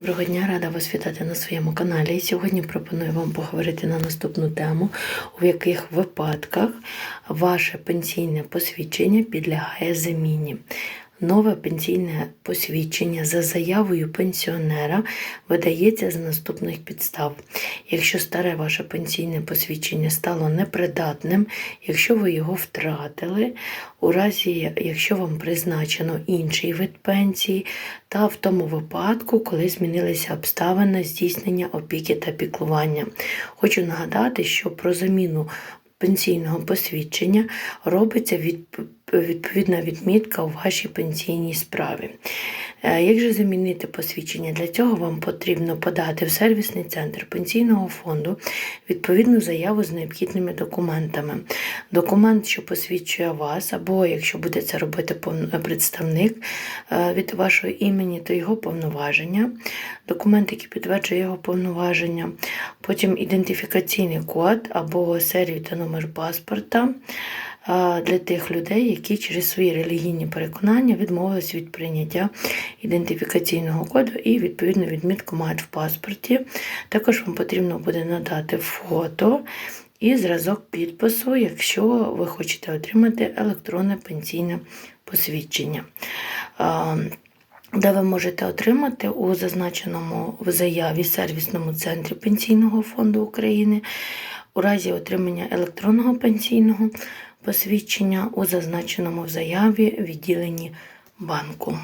Доброго дня, рада вас вітати на своєму каналі. І сьогодні пропоную вам поговорити на наступну тему, у яких випадках ваше пенсійне посвідчення підлягає заміні. Нове пенсійне посвідчення за заявою пенсіонера видається з наступних підстав. Якщо старе ваше пенсійне посвідчення стало непридатним, якщо ви його втратили, у разі, якщо вам призначено інший вид пенсії, та в тому випадку, коли змінилися обставини здійснення опіки та піклування. Хочу нагадати, що про заміну пенсійного посвідчення робиться відповідна відмітка у вашій пенсійній справі. Е, Як же замінити посвідчення? Для цього вам потрібно подати в сервісний центр пенсійного фонду відповідну заяву з необхідними документами. Документ, що посвідчує вас, або якщо буде це робити представник е, від вашого імені, то його повноваження, документ, який підтверджує його повноваження, потім ідентифікаційний код або серію та номер паспорта для тих людей, які через свої релігійні переконання відмовились від прийняття ідентифікаційного коду і відповідну відмітку мають в паспорті. Також вам потрібно буде надати фото і зразок підпису, якщо ви хочете отримати електронне пенсійне посвідчення. Де ви можете отримати у зазначеному в заяві сервісному центрі Пенсійного фонду України у разі отримання електронного пенсійного посвідчення у зазначеному в заяві відділенні банку.